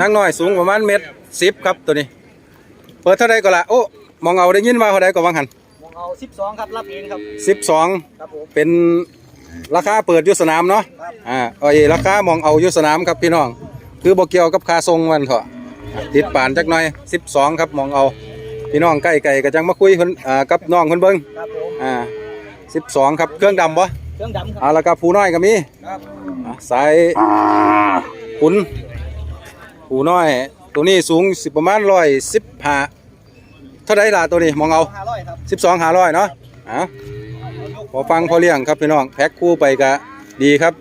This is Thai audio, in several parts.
นางน้อยสูงประมาณเมตรสิบครับตัวนี้ เปิดเท่าไรก็ละโอ้มองเอาได้ยินว่าเท่าไรก็วังหันมองเอาสิบสองครับรับเองครับสิบสองครับผมเป็นราคาเปิดอยุสนามเนาะครับอ่าเอ้ยราคามองเอาอยุสนามครับพี่น้อง คือบ่เกี่ยวกับค่าทรงมันเถอะอะติดป่านจักหน่อยสิบสองครับมองเอาพี่น้องใกล้ไก่ก็จังมาคุยเพิ่นอ่ากับน้องเพิ่นเบิ่งครับผมอ่าสิบสองครับเครื่องดำบ่เครื่องดำคอ่ารับแล้วก็ผู้น้อยก็มีครับอะสายขุน ผู้น้อย ตัวนี้สูงสิประมาณร้อยสิบห้าเท่าไรล่ะตัวนี้มองเอาห้าร้อยครับสิบสองหาร้อยเนาะอะพอฟังพอเลี้ยงครับพี่น้องแพ็คคู่ไปก็ดีครับ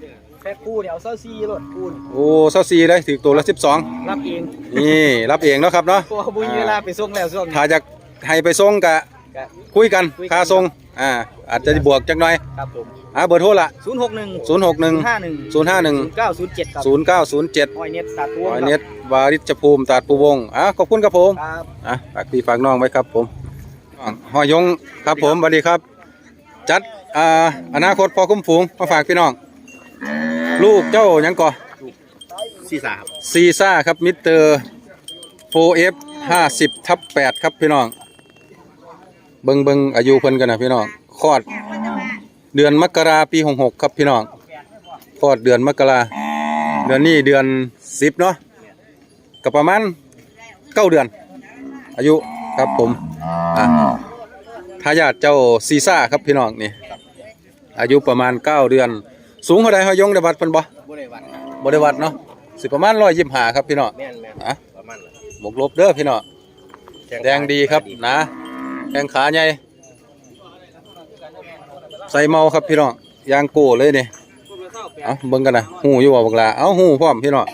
แพ็คคู่เดี๋ยวเซาซีรถคูณโอ้เศร้าซีเลยถือตัวละสิบสองรับเองนี่รับเองเนาะครับเนาะเพราะว่าบุญเวลาไปส่งแล้วส่งถ้าจะให้ไปส่งกะก็คุยกันคุยกันค่าส่งอ่าอาจจะบวกจักหน่อยครับผมอ่าเบอร์โทรละศูนย์หกหนึ่งศูนย์หกหนึ่งห้าหนึ่งศูนย์ห้าหนึ่งเก้าศูนย์เจ็ดครับศูนย์เก้าศูนย์เจ็ดหอยเน็ตตัดตัวร้อยเน็ต วาริชภูมิตาดปูวงอะขอบคุณครับผมครับอะฝากพี่ฝากน้องไว้ครับผมหอยงครับผมสวัสดีครับ จัดอ่าอนาคตพอคุ้มฝูงมาฝากพี่น้อง ลูกเจ้ายังก่อสี่าซีซ่าครับมิสเตอร์โฟเอฟห้าสิบทับแปดครับพี่น้อง เบิงเบิงอายุเพิ่นกันนะพี่น้องคลอดเดือนมกราปีหกหกครับพี่น้องคลอดเดือนมกราเดือนนี้เดือนสิบเนาะ ก็ประมาณเก้าเดือน อายุครับผมอะทายาทเจ้าซีซ่าครับพี่น้องนี่อายุประมาณเก้าเดือน สูงเท่าใดเฮายงได้วัดเพิ่นบ่บริวัตรบ่ได้วัดเนาะสิประมาณ125ครับพี่น้องแม่นแม่นอะประมาณนั้นบวกลบเด้อพี่น้องแดงดีครับนะแข้งขาใหญ่ใส่เมาครับพี่น้องยางโก้เลยนี่เอาเบิ่งกันนะหูอยู่บ่บักลาเอาหูพร้อมพี่น้อง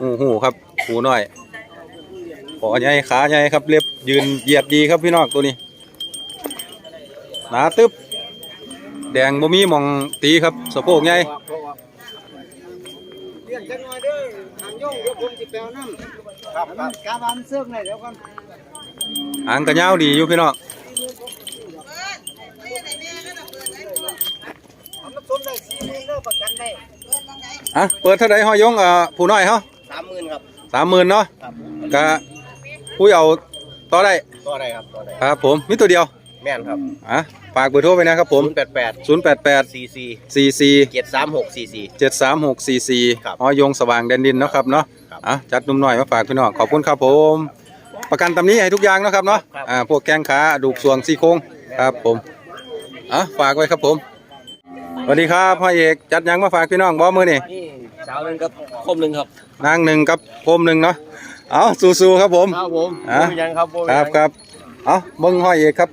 หูหูครับ หูน้อยขอใหญ่ขาใหญ่ครับเรียบยืนเหยียดดีครับพี่น้องตัวนี้หนาตึบแดงบ่มีหมองตีครับสะโพกใหญ่เลี้ยงจังหน่อยเด้อทางย่องเดี๋ยวผมสิแปลน้ำครับครับกาบานเสื่อเลยเดี๋ยวก่อนหางกระยาวดีอยู่พี่น้องเอามาชมได้สี่หมื่นเด้อประกันได้อะเปิดเท่าไรหอยงอ่อผู้น้อยเฮา สามหมื่นครับสามหมื่นเนาะครับกะคุยเอาต่อได้ตัวอะไรครับตัวอะไรครับผมมีตัวเดียวแม่นครับอะฝากเบอร์โทรไปนะครับผมศูนย์แปดแปด0 8 8สี่สี่4 4เจ็ดสามหกสี่สี่7 3 6 4 4ครับหอยงสว่างแดนดินเนาะครับเนาะครับอะจัดหนุ่มหน่อยมาฝากพี่น้องขอบคุณครับผม ประกันตำนี้ให้ทุกอย่างเนาะครับเนาะครับอ่าพวกแกงขาดูกสวงซี่โครงครับผมอะฝากไว้ครับผมสวัสดีครับพ่อเอกจัดหยังมาฝากพี่น้องบ่มือนี่นี่ สาวหนึ่งครับคมหนึ่งครับนางหนึ่งกับโคมหนึ่งเนาะเอาสู้ๆครับผม ครับผมอะบ่มีหยังครับบ่มีคหยัรังบครับเอาเบิ้งห้อยเอกครับ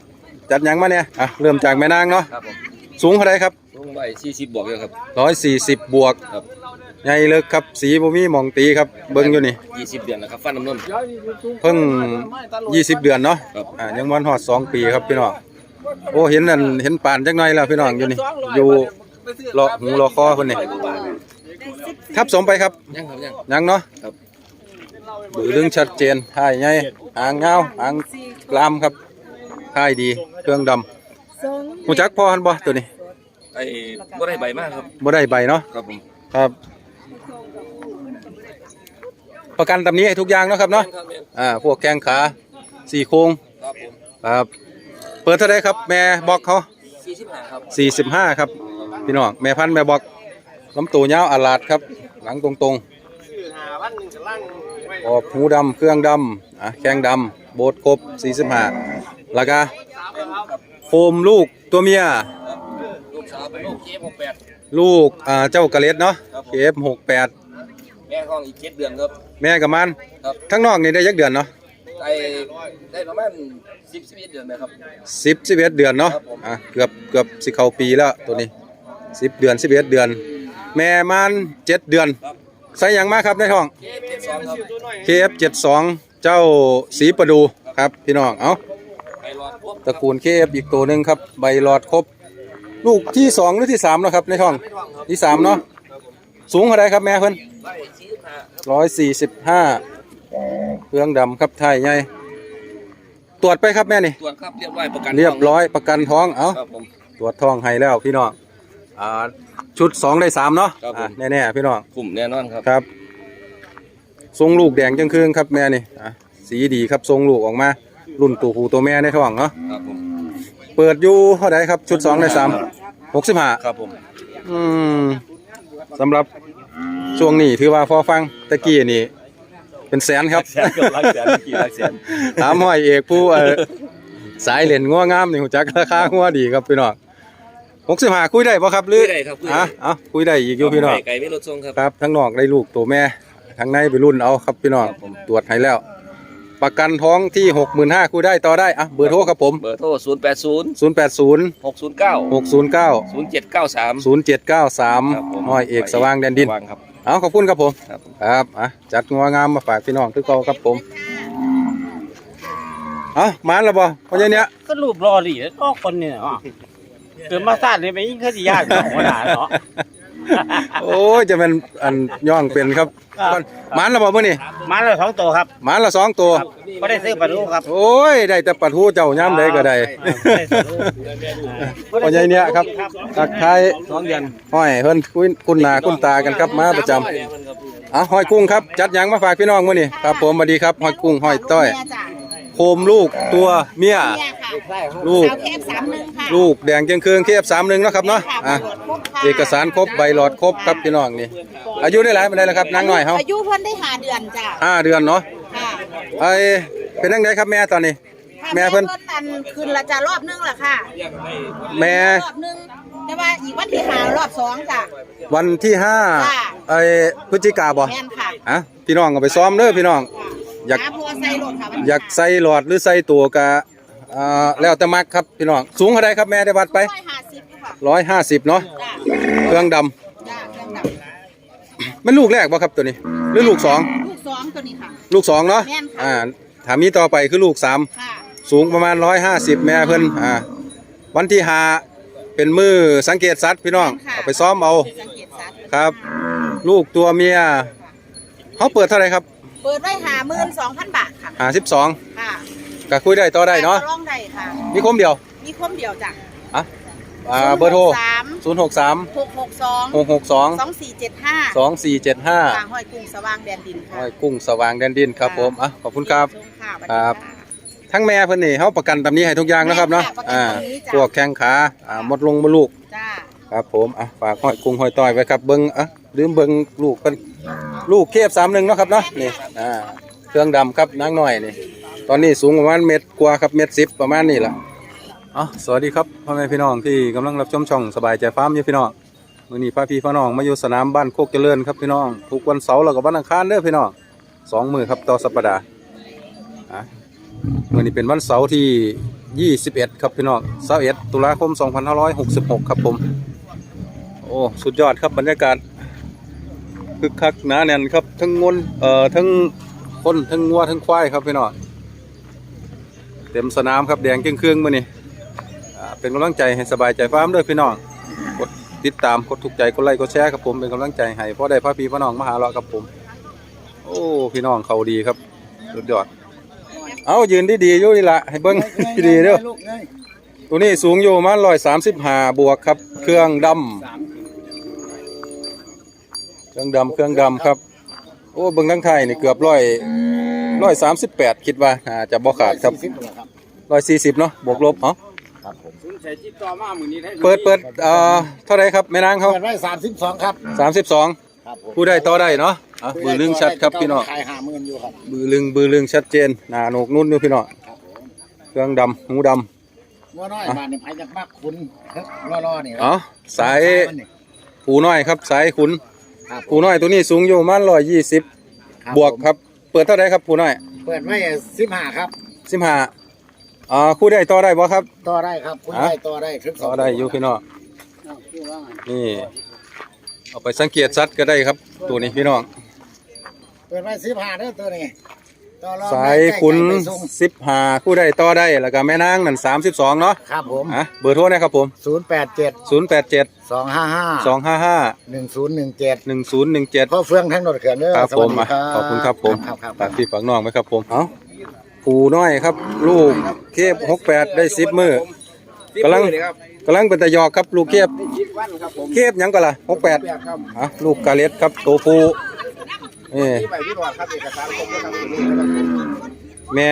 จัดหยังมาเนี่ยอะเริ่มจากแม่นางเนาะครับผมสูงเท่าไรครับลงไปสี่สิบบวกเลยครับร้อยสี่สิบบวกครับ ใหญ่เลิกครับสีบ่มีหมองตีครับเบิ้งอยู่นี่ ยี่สิบเดือนนะครับฟันน้ำนม เพิ่งยี่สิบเดือนเนาะครับ อ่ายังวันหอดสองปีครับพี่น้องโอ้เห็นนั่นเห็นปานจักหน่อยแล้วพี่น้องอยู่นี่ อยู่รอหูรอคอเพิ่นนี่ ทับสมไปครับยังครับยังยังเนาะครับบือดึงชัดเจนท่ายใหญ่หางเงาหางกลามครับท่ายดีเครื่องดำหูจักพอหันบ่ตัวนี้ไอ้บ่ได้ใบมากครับบ่ได้ใบเนาะครับผมครับ ประกันตำนี้ให้ทุกอย่างเนาะครับเนาะครับแม่นอ่าพวกแข้งขาสี่โครงครับผมครับเปิดเท่าไรครับ แม่บอกเขาสี่สิบห้าครับสี่สิบห้าครับ พี่น้องแม่พันธุ์แม่บอก ลำตัวยาวอาลาดครับ หลังตรงๆออกหูดำเครื่องดำอะแข้งดำโบดครบสี่สิบห้าแล้วก็โคมลูกตัวเมียลูกสาวเป็นลูกเจหกแปดลูกอ่าเจ้ากระเล็ดเนาะครับผมเคฟหกแปดแม่ห้องอีกเจ็ดเดือนครับ แม่กับมันครับทั้งนอกนี่ได้ยักเดือนเนาะไอ้ได้ประมาณสิบสิบเอ็ดเดือนนะครับสิบสิบเอ็ดเดือนเนาะครับผมอะเกือบเกือบสิเข้าปีแล้วตัวนี้สิบเดือนสิบเอ็ดเดือน แม่มันเจ็ดเดือนครับใส่หยังมาครับในท้องเจเจ็ดสองครับ KF 7 2 เจ้าสีประดูครับพี่น้อง เอาไปรอดครบตระกูล KF อีกตัวหนึ่งครับ ใบหลอดครบ ลูกที่สองหรือที่สามเนาะครับในท้อง ที่สามเนาะ สูงเท่าไรครับแม่เพิ่นไล่สี่สิบห้าร้อยสี่สิบห้าเครื่องดำครับไทยใหญ่ตรวจไปครับแม่นี่ ตรวจครับเรียบร้อยประกันเรียบร้อยประกันท้อง เอาครับผมตรวจท้องให้แล้วพี่น้องอ่า ชุดสองได้สามเนาะครับผม อ่าแน่ๆพี่น้องกลุ่มแน่นอนครับ ครับ ทรงลูกแดงจังคืนครับแม่นี่อะสีดีครับทรงลูกออกมา รุ่นตัวผู้ตัวแม่ในท้องเนาะ ครับผม เปิดอยู่เท่าไหร่ครับ ชุด2ใน3 65ครับผมอืมสำหรับช่วงนี้ถือว่าพอฟังตะกี้นี่ เป็นแสนครับ แสนเกือบลักแสนเมื่อกี้ลักแสน ถามห้อยเอกผู้เอ่อสายเหรียญงัวงามนี่หูจักราคางัวดีครับพี่น้อง 65คุยได้บ่ครับหรือคุยได้ครับคุยได้ อะเอ้าคุยได้อีกอยู่พี่น้องไก่ไก่ไม่ลดทรงครับครับทั้งนอกได้ลูกตัวแม่ทั้งในไปรุ่นเอาครับพี่น้องครับผมตรวจให้แล้ว ประกันท้องที่65,000คุยได้ต่อได้อะเบอร์โทรครับผมเบอร์โทรศูนย์แปดศูนย์080หกศูนย์เก้า609ศูนย์เจ็ดเก้าสาม0793ห้อยเอกสว่างแดนดินสว่างครับ เอาขอบคุณครับผม ครับ ครับอะจัดงัวงามมาฝากพี่น้องคือเก่าครับผมเอามานแล้วบ่เพราะเนี้ยก็รูปรอดิก็คนเนี่ยอะ เกิดมาซาดเลยไปยิ่งขึ้นยากเนาะหัวหน้าเนาะ โอ้ยจะเป็นอันย่องเป็นครับครับมานแล้วบ่มื้อนี้มาแล้วสองตัวครับมานละสองตัวก็ได้ซื้อปลาทูครับ โอ้ย ได้แต่ปลาทูเจ้าย่ำใดก็ได้ได้ปลาทูพ่อใหญ่เนี่ยครับทักทายสองเดือนห้อยเพิ่นคุยคุณหน้าคุณตากันครับมาประจำอะห้อยกุ้งครับ จัดหยังมาฝากพี่น้องมื้อนี้ครับ ผมสวัสดีครับห้อยกุ้งห้อยต้อยเมีจ้ะ โคมลูกตัวเมียเมียค่ะลูก สาวเคฟสามหนึ่งค่ะลูกแดงเจียงเคืองเคฟสามหนึ่งเนาะครับเนาะค่ะอะตรวจครบค่ะเอกสารครบใบหลอดครบครับพี่น้องนี่ อายุได้หลายปานใดแล้วครับนางน้อยเฮาอายุเพิ่นได้หาเดือนจ้ะห้าเดือนเนาะค่ะไอเป็นจังไดครับแม่ตอนนี้ค่ะแม่เพิ่นอันคืนละจ้ะรอบหนึงล่ะค่ะแม่รอบหนึงแต่ว่าอีกวันที่หารอบสองจ้ะ วันที่ห้าค่ะ ไอพฤศจิกาบ่แม่นค่ะ อะพี่น้องก็ไปซ้อมเด้อพี่น้อง อยาก หาพัวใส่รถค่ะวันที่อยากใส่หลอดหรือใส่ตัวกะอ่าแล้วแต่มักครับพี่น้องสูงเท่าไรครับแม่ได้วัดไปร้อยห้าสิบค่ะ150เนาะจ้ะเครื่องดำจ้ะเครื่องดับมันลูกแรกบ่ครับตัวนี้ หรือลูกสองลูกสองตัวนี้ค่ะ ลูกสองเนาะแม่นค่ะ อ่าถามมีต่อไปคือลูกสาม ค่ะสูงประมาณ 150 แม่เพิ่นอ่า วันที่หาเป็นมือสังเกตสัตว์พี่น้อง ค่ะเอาไปซ้อมเอา สังเกตสัตว์ครับ ลูกตัวเมียเขาเปิดเท่าไหร่ครับ เปิดไว้หาหมื่นสองพันบาทค่ะ52ค่ะก็คุยได้ต่อได้เนาะร้องได้ค่ะ มีคมเดียว มีคมเดียวจ้ะอะอ่าเบอร์โทรสาม063หกหกสอง662สองสี่เจ็ดห้า2475ทางห้อยกุ้งสว่างแดนดินค่ะห้อยกุ้งสว่างแดนดินครับผมอะขอบคุณครับชมค่ะสวัสดีครับะทั้งแม่เพิ่นนี่เขาประกันตำนี้ให้ทุกอย่างนะครับเนาะแม่ค่ะประกันอ่าตำนี้จ้ะพวกแข้งขาอ่าหมดลงมดลูกจ้าครับผมอะฝากห้อยกุ้งห้อยต้อยไว้ครับเบิ่งอะลืมเบิ่งลูกเพิ่น ลูกเคฟ31เนาะครับเนาะนี่อ่าเครื่องดำครับนางน้อยนี่ ตอนนี้สูงประมาณเม็ดกว่าครับเม็ด10ประมาณนี้ล่ะอ๋อสวัสดีครับพ่อแม่พี่น้องที่กำลังรับชมช่องสบายใจฟาร์มอยู่พี่น้องมื้อนี้พาพี่พ่อน้องมาอยู่สนามบ้านโคกเจริญครับพี่น้องทุกวันเสาร์แล้วก็วันอังคารเด้อพี่น้องสองมื้อครับต่อสัปดาห์อะวันนี้เป็นวันเสาร์ที่ 21 ครับพี่น้อง21ตุลาคม 2566 ครับผม โอ้ สุดยอดครับบรรยากาศ คึกคักหนาแน่นครับ ทั้งงนเอ่อทั้งคนทั้งงัวทั้งควายครับพี่น้องเต็มสนามครับแดงเครื่องเครื่องๆมื้อนี้อ่าเป็นกำลังใจให้สบายใจฟาร์มด้วยพี่น้องกดติดตามกดถูกใจกดไลค์กดแชร์ครับผมเป็นกำลังใจให้เพราะได้พาพี่พ่อน้องมาหาเราครับผม โอ้พี่น้องเขาดีครับสุดยอดเอายืนดีๆอยู่นี่ละให้เบิ้งดีๆเด้อตัวนี้สูงอยู่ประมาร้อยสามสิบห้าบวกครับ เครื่องดำ เครื่องดำเครื่องดำครับ โอ้เบิ้งทั้งไทยนี่เกือบร้อยร้อยสามสิบแปดคิดว่าอาจะบ่ขาดครับร้อยสี่สิบเนาะบวกลบเนาะเปิดเปิดเอ่อเท่าไรครับแม่นางเขาเปิดไว้สามสิบสองครับสามสิบสองครับผมผู้ได้ต่อได้เนาะอะบือลึงชัดครับพี่น้องขายห้าหมื่นอยู่ครับบือลึงบือลึงชัดเจนหน้าโหนกนุ่นอยู่พี่น้องครับผมเครื่องดำหูดำงัวน้อยมาเนี่ยไผจะมากคุณรอๆนี่อ๋อสายผูน้อยครับสายขุน ครับผูน้อยตัวนี้สูงอยู่ประมาณร้อยยี่สิบครับบวกครับ เปิดเท่าไรครับผูน้อยเปิดไว้สิบห้าครับ สิบห้าอ่าคู่ได้ต่อได้บ่ครับ ต่อได้ครับคุณฮะได้ต่อได้ถึงสต่อองได้อยู่พี่น้องนี่เอาไปสังเกตสัตว์ก็ได้ครับ ตัวนี้พี่น้องเปิดไว้สิบห้าเด้อตัวนี้ ต่อรองสายได้ขุนใกล้ๆไปส่งสิบห้าคู่ได้ต่อได้แล้วก็แม่นางนั่นสามสิบสองเนาะครับผมอะเบอร์โทรนะครับผมศูนย์แปดเจ็ดศูนย์แปดเจ็ดสองห้าห้าสองห้าห้าหนึ่งศูนย์หนึ่งเจ็ดหนึ่งศูนย์หนึ่งเจ็ดพ่อเฟืองทั้งหมดเขื่อนเด้อครับสผวัสมดีอะขอบคุณครับผมครับครับฝากพี่ฝากน้องไว้ครับผมเอาผูน้อยครับ ลูกเคบหกแปดได้สิบมือกำลังกำลังเป็นตะยอกครับ ลูกเคบเคบหยังก็ล่ะหกแปดอะลูกกาเล็ดครับตัวผูก เอ้ยที่ใบที่รอดครับเอกสารครบนะครับตัวนี้นะครับแม่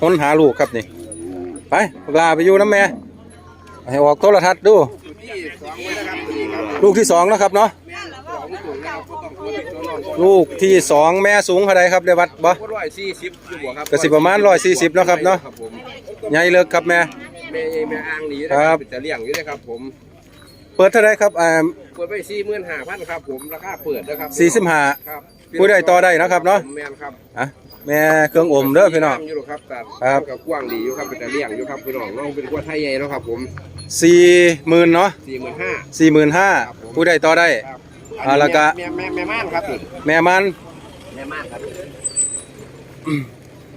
ค้นหาลูกครับนี่ ไปบักลาไปอยู่น้ำแม่ให้ออกโทรทัศน์ดูตัวที่สองไว้นะครับตัวนี้ครับลูกที่สองนะครับเนาะสองตัวนะครับก็ต้องตัวที่ตัวรอดลูกที่สองแม่สูงเท่าไรครับได้วัดบ่ ก็ร้อยสี่สิบอยู่บวกครับก็สิประมาณ140เนาะครับเนาะ ครับผมใหญ่เลิกครับแม่ แม่แม่อ้างหนีนะคครัรับบจะเลี้ยงอยู่นะครับผมเปิดเท่าไรครับอ่าเปิดไปสี่หมื่นห้าพันครับผมราคาเปิดนะครับสี่สิบห้าครับ ผู้ใดต่อได้นะครับเนาะแม่นครับอะแม่เครื่องอมเด้อพี่น้องอยู่หรอกครับแต่ครับกับกว้างดีอยู่ครับเป็นแต่เลี้ยงอยู่ครับพี่น้องน้องเป็นกล้วยไทยใหญ่เนาะครับผมสี่หมื่นเนาะสี่หมื่นห้าสี่หมื่นห้าผู้ใดต่อได้ครับอ่าแล้วก็แม่แม่แม่ม่านครับนี่แม่มันแม่ม่านครับ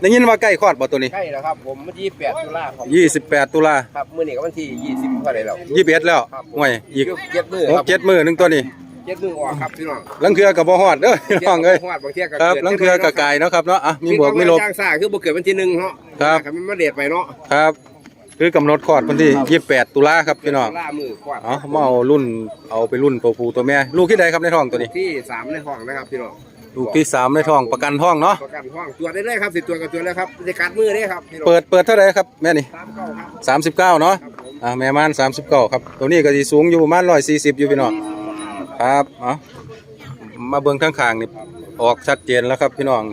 ได้ยินว่าใกล้คลอดบ่ตัวนี้ใกล้แล้วครับผมวันที่แปดตุลาครับยี่สิบแปดตุลาครับมื้อนี้ก็วันที่ยี่สิบเท่าไหร่แล้วยี่สิบเอ็ดแล้วครับผมห่วยอีกเจ็ดมือหคกรับเจ็ดมือหนึ่งตัวนี้ เจ็ดมือออกครับพี่น้องลังเทือกับบ่ฮอดเด้อพี่น้องเอ้ยฮอดบางเที่ยก็ครับเกิดลังเทือกับกายเนาะครับเนาะอะมีบวกมีลบจ้างซ่าคือบ่เกิดวันที่หนึ่งเนาะครับครับมันมาเดทไปเนาะครับคือกำหนดคลอดวันที่ยี่สิบแปดตุลาครับพี่น้องตุลามือควาดเอ๋อมาเอารุ่นเอาไปรุ่นตัวผู้ตัวแม่ลูกที่ใดครับในท้องตัวนี้ที่สามในห้องนะครับพี่น้องลูกที่สามในท้องประกันท้องเนาะประกันห้องตรวจได้เลยครับสิตรวจกับตรวจแล้วครับจะกัดมือได้ครับพี่น้องเปิดเปิดเท่าไหรครับแม่นี่สามเก้าครับสามสิบเก้าเนาะครับผมอ่าแม่ม่านสามสิบเก้าครับตัวนี้ก็สิสูงอยู่ประมาณร้อยสี่สิบอยู่พี่น้อง ครับเอ๋อมาเบิ่งข้างๆนี่ออกชัดเจนแล้วครับพี่น้อง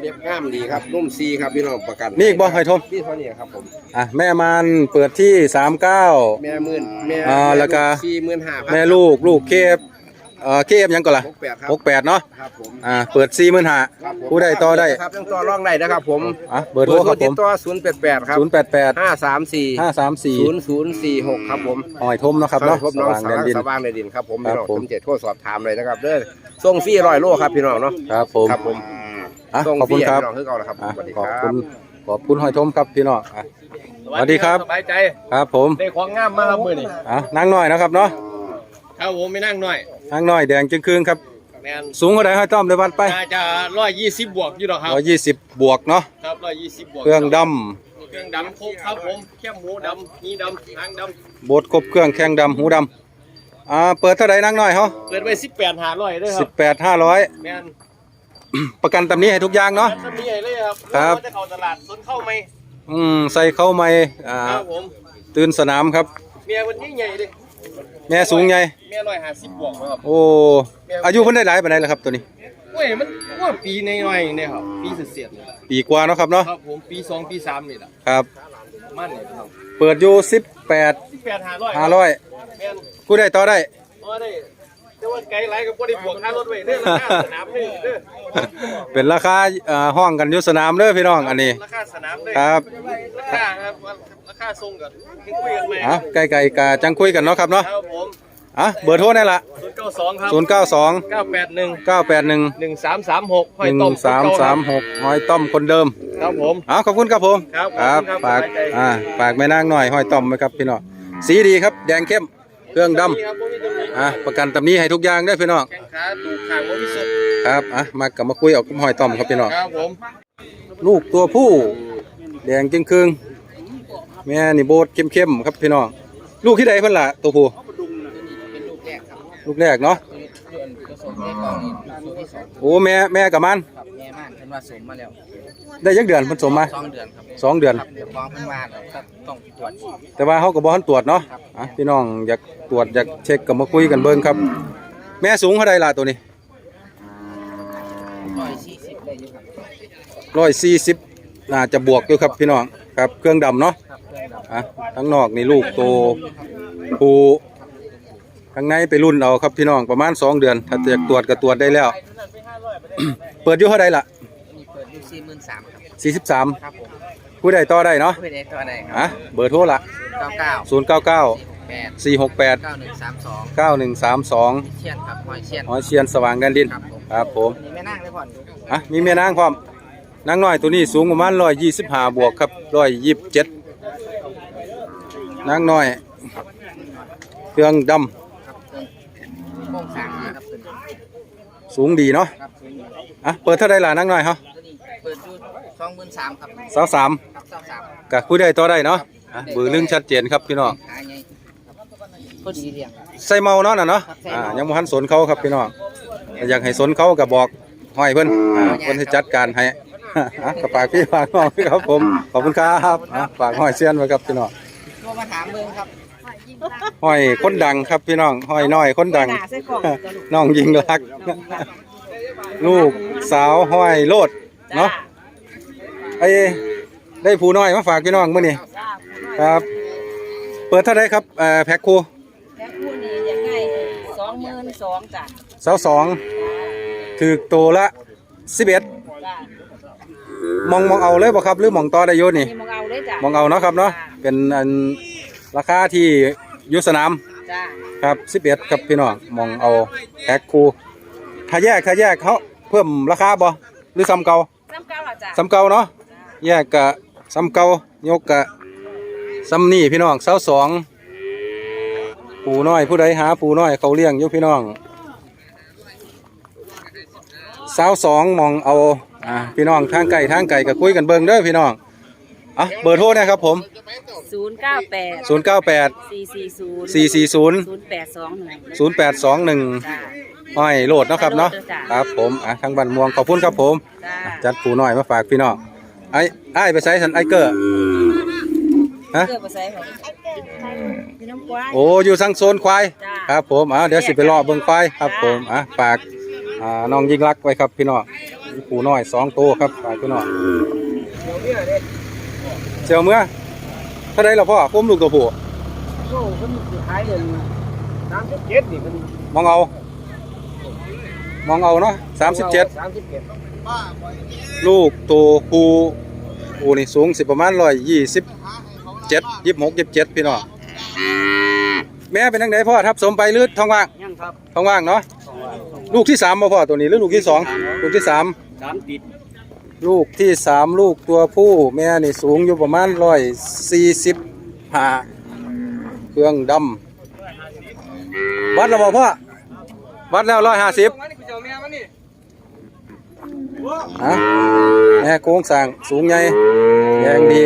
เรียบง่ามดีครับนุ่มซีครับพี่น้องประกันนี่อีกบ่ให้ทมนี่เท่านี้ครับผมอะแม่ม่านเปิดที่สามเก้าแม่หมื่นแม่อ่าแล้วก็สี่หมื่นห้าพันแม่ลูกลูกเคฟ เอ่อเคฟยังก่อนล่ะหกแปดครับหกแปดเนาะครับผมอ่าเปิดสี่หมื่นห้าครับผมผู้ใดต่อได้ครับยังต่อรองได้นะครับผมอะเบอร์โทรครับผติดมต่อศูนย์แปดแปดครับศูนย์แปดแปดห้าสามสี่ห้าสามสี่ศูนย์ศูนย์สี่หกครับผมหอยทมเนาะครับเนาะผมน้องสว่างสแดนดิน สว่างในดินครับผมครัพี่บน้องผผม มเจ็ดโทรสอบถามเลยนะครับเด้อส่งฟรีร้อยโลครับพี่น้องเนาะครับผมครับผมอะส่งขอบฟรีคุณครับพี่น้องคือเก่าแล้วครับอะสวัสดีขอบคคุรับณขอบคุณหอยทมครับพี่น้องอะ สวัสดีครับ สบายใจครับผมได้ของงามมาครับมื้อนี้อะนั่งหน่อยนะครับเนาะ ครับผมไม่นั่งหน่อย นั่งหน่อยแดงจึงคืนครับ แมนสูงเท่าไหร่ให้ต้อมเลยวัดไปน่าจะ120บวกอยู่ดอกครับร้อยยี่สิบบวกเนาะครับ120บวกเครื่องดเครื่องดำครบครับผมแค่หมูดำนี่ดำหางดำบดครบเครื่องแข้งดำหูดำอ่าเปิดเท่าไหร่นั่งหน่อยเฮาำเปิดไว้18หาร้อยด้วยคสิรับบแปดห้าร้อยแมนประกันตำนี้ให้ทุกอย่างเนาะถ้ามีให้เลยครับครับว่าจะเข้าตลาดสนเข้าไหมอืมใส่เข้าไม่อ่าครับผมตื่นสนามครับ เมียวันนี้ใหญ่ดิ แม่สูงใหญ่เมีย150บวกครับโอ้อายุเพิ่นได้หลายปานใดแล้วครับตัวนี้ เว้ยมันว่าปีในหน่อยๆเนี่ยครับปีเสียดๆนี่แหละปีกว่าเนาะครับเนาะครับผมปีสองปีสามนี่แหละครับมันนี่ครับเปิดอยู่สิบแปด18หาร้อยห้าร้อยแม่นผู้ใดต่อได้ อ๋อได้แต่ว่าไกลหลายก็บ่ได้บวกค่ารถไว้เด้อราคาสนามเด้อเด้อเป็นราคาอ่าห้องกันอยู่สนามเด้อพี่น้องอันนี้ ราคาสนามเด้อครับ ราคาครับราคา ส่งกันคุยกันไหมอะไกลๆกาจังคุยกันเนาะครับเนาะครับผมอะเบอร์โทรนี่ละ092ครับศูนย์เก้าสอง981เก้าแปดหนึ่ง1336หนึ่งสามสามหกหอยต้อมคนเดิมครับผมอะขอบคุณครับผมครับขอบคุณครับฝากสบายใจอ่าฝากแม่นางหน่อยหอยต้อมไว้ครับพี่น้องสีดีครับแดงเข้มเครื่องดำนี่ครับผมมีตรงนี้อะประกันตำนี้ให้ทุกอย่างเด้อพี่น้องแข้งขาดูขางบ่มีสุดครับอะมากลับมาคุยเอากับหอยต้อมครับพี่น้องครับผมลูกตัวผู้แดงจึงครึ่ง แม่นี่โบดเข้มๆครับพี่น้อง ลูกที่ใดเพิ่นล่ะตัวผู้ลูกแรกเนาะโอ้แม่แม่กับมันครับแม่ม่านเพิ่นว่าสมมาแล้วได้ยักเดือนเพิ่นสมมาสองเดือนครับสองเดือน ครับเดี๋ยวฟ้องเพิ่นว่าแล้วก็ต้องตรวจอีก แต่ว่าเขาก็บ่ทันตรวจเนาะอะพี่น้องอยากตรวจอยากเช็คก็มาคุยกันเบิ่งครับ แม่สูงเท่าใดล่ะตัวนี้ร้อยสี่สิบได้อยู่ครับ140น่าจะบวกอยู่ครับพี่น้อง ครับเครื่องดำเนาะครับเพื่อนเราอะทั้งนอกนี่ลูกโตผู้ข้างในไปรุ่นเอาครับพี่น้องประมาณ2เดือน ถ้าอยากตรวจก็ตรวจได้แล้ว เปิดอยู่เท่าใดล่ะอันนี้เปิดอยู่สี่หมื่นสามครับ43ครับผมผู้ใดต่อได้เนาะเพื่อนเอ็กตัวใดครัอะเบอร์โทรละเก้าเก้า099สี่หกแปด468เก้าหนึ่งสามสอง9132เชียนครับหอยเชียนหอยเชียนสว่างแดนดินครับผมครับผมอันนี้แม่นั่งเลยพ่อนอะมีแม่นางพร้อม นางน้อยตัวนี้สูงประมาณ125บวกครับ127นางน้อยเครื่องดำครับเพิ่นโค้งสร้างมาครับตัวนี้สูงดีเนาะครับตัวนี้อะเปิดเท่าใดล่ะนางน้อยเฮาตัวนี้เปิดอยู่สองหมื่นสามครับสาวสามครับสองสามกับผู้ใดต่อได้เนาะอะเบอร์ลึงชัดเจนครับพี่น้องขายไงพอดีเรียงใส่เมาเนาะน่ะเนาะครับใส่อ่าเมายังบ่ทันสนเขาครับพี่น้องอยากให้สนเขาก็บอกห้อยเพิ่นอ่าเพิ่นสิจัดการให้ อะก็ฝากพี่ฝากน้องครับผม ขอบคุณครับอะฝากห้อยเซียนไว้ครับพี่น้องโทรมาถามเบิ่งครับห้อยคนดังครับพี่น้องห้อยน้อยคนดัง หนาใส่กล่องจะลูกน้องยิงรัก ลูกสาวห้อยโลด เนาะ ไอ้ได้ผู้น้อยมาฝากพี่น้องมื้อนี้ครับ เปิดเท่าไหรครับเอ่อแพ็คคู่แล้วคู่นี้ยังไงสองหมื่นสองจ้ะสาวสองถือตัวละสิบเอ็ดจ้ะ มองมองเอาเลยบ่ครับหรือมองต่อได้โยนี่นี่มองเอาเลยจ้ะมองเอาเนาะครับเนาะเป็นอันราคาที่อยุสนามจ้ะครับสิบเอ็ดครับพี่น้องมองเอาแพ็คคู่ถ้าแยกถ้าแยกเขาเพิ่มราคาบ่หรือซ้ำเก่าน้ำเก้าล่ะจ้ะซ้ำเก่าเนาะแยกกะซ้ำเก่ายกกะซ้ำนี่พี่น้องสาวสองปูน้อยผู้ใดหาปูน้อยเขาเลี้ยงอยู่พี่น้องสาวสองมองเอา อ่าพี่น้องทางไก่ทางไก่ก็คุยกันเบิ่งเด้อพี่น้องอะเบอร์โทรนะครับผม ศูนย์เก้าแปด098 สี่สี่ศูนย์440 ศูนย์แปดสองหนึ่ง0821จ้ะห้อยโหลดเนาะครับเนาะโหลดจ้ะครับผมอะทางบ้านม่วงขอบคุณครับผม จ้ะจัดปูน้อยมาฝากพี่น้องไอ้ไอ้ายไปใช้สันไอเกอร์ฮะเกือบไปใส่ของพี่น้ำควายโอ้อยู่สังโซนควายจ้า ครับผมอะเดี๋ยวสิไปรอเบิ่งควายครับผมอะฝาก อ่าน้องยิงรักไว้ครับพี่น้องมีปูน้อยสองตัวครับฝากพี่น้องเจียวเมื่อเท่าไรล่ะพ่อพุ่มลูกตัวผู้โอ้เพิ่นสิขายเดือน37นี่เพิ่นมองเอา มองเอาเนาะสามสิบเจ็ด37ลูกตัวผู้ผู้นี่สูงสิประมาณร้อยยี่สิบเจ็ดยี่สิบหกยี่สิบเจ็ดพี่น้องแม่เป็นทังไดพ่อทับสมไปหรือท้องว่างยังครับท้องว่างเนาะ ลูกที่สามบ่พ่อตัวนี้หรือลูกที่สองลูกที่สามสามติดลูกที่สามลูกตัวผู้แม่นี่สูงอยู่ประมาณร้อยสี่สิบห้าเครื่องดำวัดแล้วบ่พ่อวัดแล้วร้อยห้าสิบฮะแม่โค้งสร้างสูงใหญ่แรงดี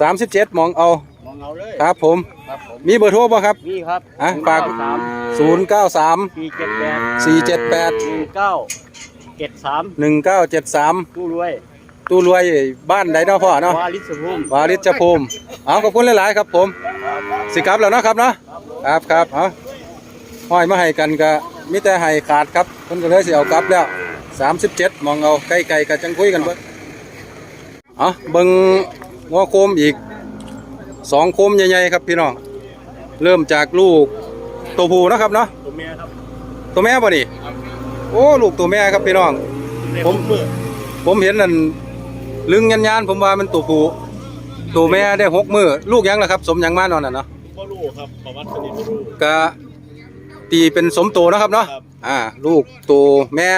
สามสิบเจ็ดมองเอา มองเอาเลยครับผม ครับผมมีเบอร์โทรบ่ครับ นี่ครับอะฝาก สามศูนย์เก้าสามสี่เจ็ดแปดสี่เจ็ดแปดหนึ่งเก้าเจ็ดสามหนึ่งเก้าเจ็ดสามกู้รวยตู้รวยบ้านใดเนาะพ่อเนาะวาลิสภูมิวาริชภูมิเอาขอบคุณหลาย ๆ ครับผม สิกลับแล้วเนาะครับเนาะครับครับเอาห้อยมาให้กันก็มิแต่ให้ขาดครับเพิ่นก็เลยสิเอากลับแล้ว 37มองเอาใกล้ๆกันจังคุยกันเบิ่งเอาเบิ่งงัวโคมอีก สองโคมใหญ่ๆครับพี่น้อง เริ่มจากลูกตัวผู้เนาะครับเนาะ ตัวเมียครับ ตัวแม่บ่นี่โอ้ลูกตัวแม่ครับพี่น้อง ผมผมเห็นนั่นลึงยันยานๆผมว่ามันตัวผู้ตัวแม่ได้หกมือลูกยังล่ะครับ สมยังมานอนน่ะเนาะพ่อลูกครับประวัติสนิทพ่อลูกก็ตีเป็นสมโตนะครับเนาะครับอ่า ลูกตัวแม่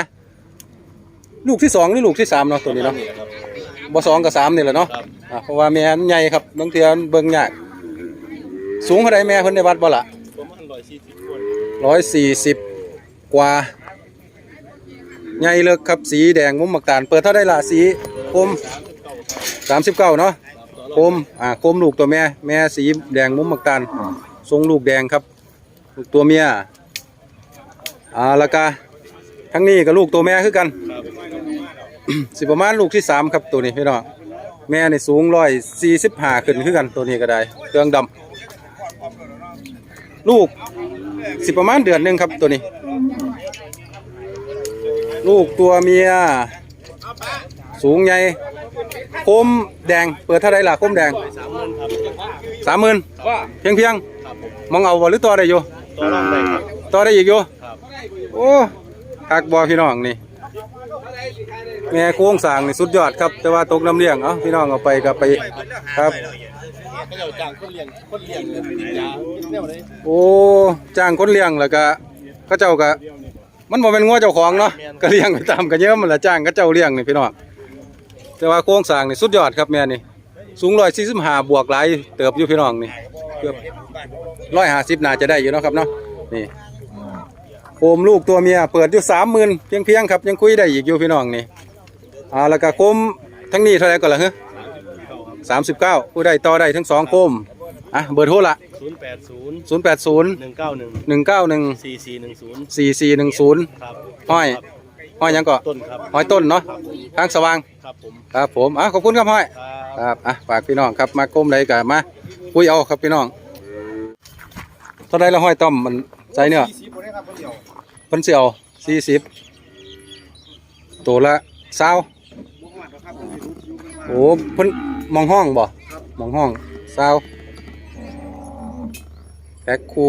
ลูกที่สองหรือลูกที่สามเนาะตัวนี้เนาะ บ่สองกับสามนี่แหละเนาะครับอ่าเพราะว่าแม่มันใหญ่ครับบางเทีมันเบิ่งยากสูงเท่าใดแม่เพิ่นได้วัดบ่ล่ะประมาณร้อยสี่สิบคนร้อยสี่สิบกว่าใหญ่เลิกครับสีแดงมุมหมักตาลเปิดเท่าได้ละสีคมสามสิบเก้าเนาะคมอ่าคมลูกตัวแม่ แม่สีแดงมุมหมักตาลทรงลูกแดงครับลูกตัวเมียอ่าแล้วก็ทั้งนี้กับลูกตัวแม่คือกัน สิประมาณลูกที่สามครับตัวนี้พี่น้องแม่นี่สูงร้อยสี่สิบห้าขึ้นคือกันตัวนี้ก็ได้ เครื่องดำลูกสิประมาณเดือนหนึ่งครับตัวนี้ ลูกตัวเมีย สูงใหญ่โคมแดงเปิดเท่าไรล่ะโคมแดงสามหมื่นครับสามหมื่นว่าเพียงเพียงครับผมๆมองเอาบ่หรือต่อได้อยู่ตัวร่างได้ครับต่อได้อีกอยู่ครับโอ้คักบอพี่น้องนี่ แม่โค้งสร้างนี่สุดยอดครับ แต่ว่าตกน้ำเลี้ยงเอ้าพี่น้องเอาไปก็ไปครับก็จะจ้างคนเลี้ยงคนเลี้ยงเงินติดยาเนี่ยมาเลยโอ้จ้างคนเลี้ยงแล้วก็เขาเจ้าก็มันบ่เป็นงัวเจ้าของเนาะก็เลี้ยงไปตามกันเยอะมันละจ้างเขาเจ้าเลี้ยงนี่พี่น้องแต่ว่าโครงสร้างนี่สุดยอดครับแม่นี่สูง145บวกหลายเติบอยู่พี่น้องนี่เกือบ150น่าจะได้อยู่เนาะครับเนาะนี่โคมลูกตัวเมียเปิดอยู่30,000เพียงเพียงๆครับยังคุยได้อีกอยู่พี่น้องนี่ อ่าแล้วก็โคมทั้งนี้เท่าไหร่ก็ล่ะฮะ39ผู้ใดต่อได้ทั้งสองโคมอะเบอร์โทรละศูนย์แปดศูนย์ศูนย์แปดศูนย์หนึ่งเก้าหนึ่งหนึ่งเก้าหนึ่งสี่สี่หนึ่งศูนย์สี่สี่หนึ่งศูนย์ครับห้อยห้อยหยังก็ต้นครับห้อยต้นเนาะครับผมทางสว่างครับผมครับผมอะขอบคุณครับห้อยครับครับอะฝากพี่น้องครับมาก้มใดกันมาคุยเอาครับพี่น้องเท่าไรละห้อยต้อมมันใจเนื้อสี่สิบคนนี้ครับคนเดียวเพิ่นเสียวสี่สิบตัวละเศร้าบ่ฮอดหรอก ครับเพิ่นสิรู้คิวเพิ่นว่าโอ้เพิ่นมองห้องบ่มองห้องเศร้าแพ็คคู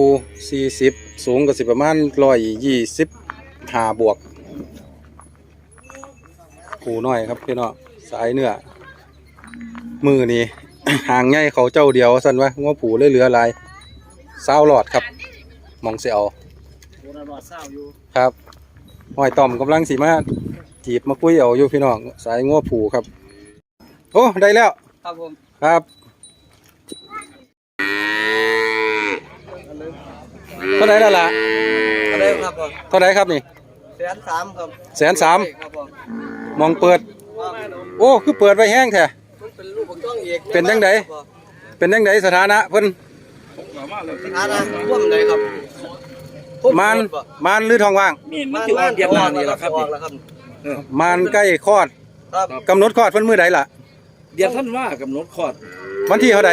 สี่สิบสูงก็สิประมาณร้อยยี่สิบห้าบวกคูน้อยครับพี่น้องสายเนื้อมือนี่ห่างใหญ่เขาเจ้าเดียวสันวะงัวผูเลยเหลือหลายเศร้าหลอดครับมองเสียวโบราณว่าเศร้าอยู่ครับห้อยต่อมกำลังสีมา จีบมาคุยเอาอยู่พี่น้องสายงัวผูครับ โอ้ได้แล้ว ครับผม ครับเท่าไหรแล้วล่ะอะไรครับผมเท่าไหรครับนี่แสนสามครับแสนสามครับผมมองเปิด โอ้คือเปิดไว้แห้งแท้มันเป็นลูกของต้องเอกเป็นจังใดเป็นยังไงสถานะเพิ่นอาณาท่วมเลยครับมานมานหรือทองว่างมีมันถือว่าเดียวกันนี่แหละครับนี่ครับ มานใกล้คลอดครับกำหนดคลอดเพิ่นมื้อใดล่ะ เดือนท่านว่ากำหนดคลอดวันที่เท่าใด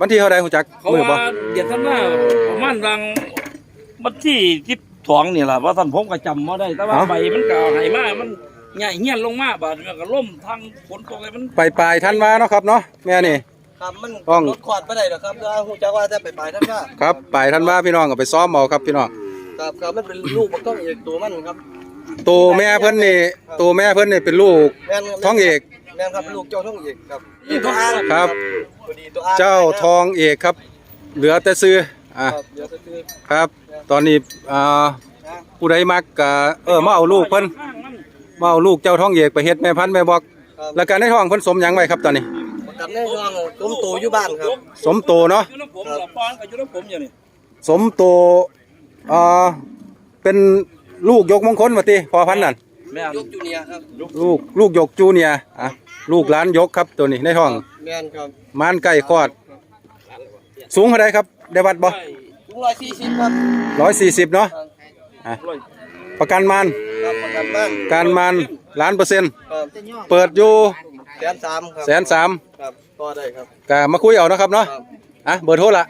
วันที่เท่าใดฮู้จักเขามื้อบ่ว่าเดือนท่านว่าประมาณรังวันที่ที่สองนี่แหละว่าท่านผมก็จำมาได้ แต่ว่าใบมันก็ไหมามันใหญ่เงี้ยนลงมาบาดมันก็ล่มทางฝนตกอะไรมันไปปลายๆธันวาเนาะครับเนาะแม่นี่ ครับมันต้อง รถขวดไปได้หรอครับถ้าหูจักว่าจะไปปลายท่านว่าครับปลายธันวาพี่น้องก็ไปซ้อมเอาครับพี่น้อง ครับครับมันเป็นลูกของต้องเอกตัวมันครับ ตัวแม่เพิ่นนี่ตัวแม่เพิ่นนี่เป็นลูกแม่นครับท้องเอกแม่นครับลูกเจ้าท้องเอกครับนี่ตัวอ้างครับ ตัวดีตัวอ้างเจ้าทองเอกครับ เหลือแต่ซื้ออะครับเดี๋ยวจะซื้อครับ ตอนนี้อ่าผู้ใดมักก็เออมาเอาลูกเพิ่นมาเอาลูกเจ้าทองเอกไปเฮ็ดแม่พันธุ์แม่บอกครับแล้วการในท้องเพิ่นสมหยังไว้ครับตอนนี้ ประกันแน่นอนต้มโตอยู่บ้านครับ สมโตเนาะอยู่น้ำผมหลับปอนกับอยู่น้ำผมอย่างนี้สมโตอ่าเป็น ลูกยกมงคลว่าติพอพันธุ์นั่นแม่นยกจูเนียร์ครับลูกลูกยกจูเนียร์อะลูกหลานยกครับตัวนี้ในท้องแม่นครับมานไก่คลอด สูงเท่าไรครับได้วัดบ่ถุงร้อยสี่สิบครับร้อยสี่สิบเนาะอะประกันมันครับประกันบ้านการมันล้านเปอร์เซ็นต์ครับเปิดอยู่แสนสามครับแสนสามครับก็ได้ครับก็มาคุยเอานะครับเนาะครับอะเบอร์โทรละ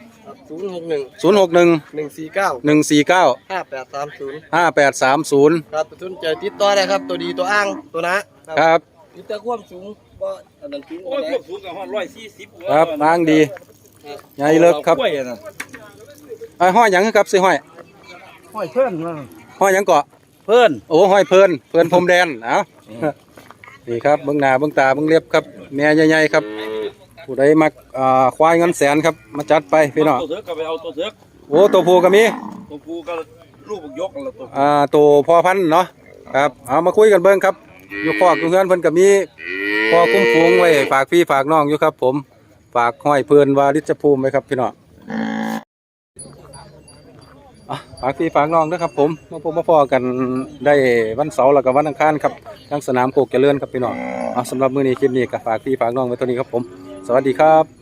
ศูนย์หกหนึ่งศูนย์หกหนึ่งหนึ่งสี่เก้าหนึ่งสี่เก้าห้าแปดสามศูนย์ห้าแปดสามศูนย์ครับสนใจติดต่อได้ครับ ตัวดีตัวอ้างตัวนะครับติดต่อความสูงก็อันนั้นสูงโอ้ยพวกสูงกับห้องร้อยสี่สิบครับทางดีใหญ่เลิกครับกล้วยอะนะไอ้ห้อยหยังครับซื้อห้อยห้อยเพื่อนนะห้อยหยังเกาะเพื่อนโอ้ห้อยเพลินเพลินพรมแดนเอ้านี่ครับเบื้องหน้าเบื้องตาเบื้องเล็บครับแม่ใหญ่ๆครับ ผู้ใดมักอ่าควายเงินแสนครับ มาจัดไปพี่น้องตัวเสือกก็ไปเอาตัวเสือกโอ้ตัวผู้ก็มีตัวกูก็ลูกยกกันละตัวอ่าตัวพอพันธุ์เนาะครับเอามาคุยกันเบิ่งครับ อยู่คอกอยู่เฮือนเพิ่นก็มีพอคุ้มฟูงไว้ฝากพี่ฝากน้องอยู่ครับ ผมฝากห้อยเพิ่นวาริชภูมิไว้ครับพี่น้องอะฝากพี่ฝากน้องด้วยครับ ผมมาพบมาพอกันได้วันเสาร์แล้วก็วันอังคารครับทางสนามโคกเจริญครับพี่น้องอะสำหรับมื้อนี้คลิปนี้ก็ฝากพี่ฝากน้องไว้ตัวนี้ครับผม สวัสดีครับ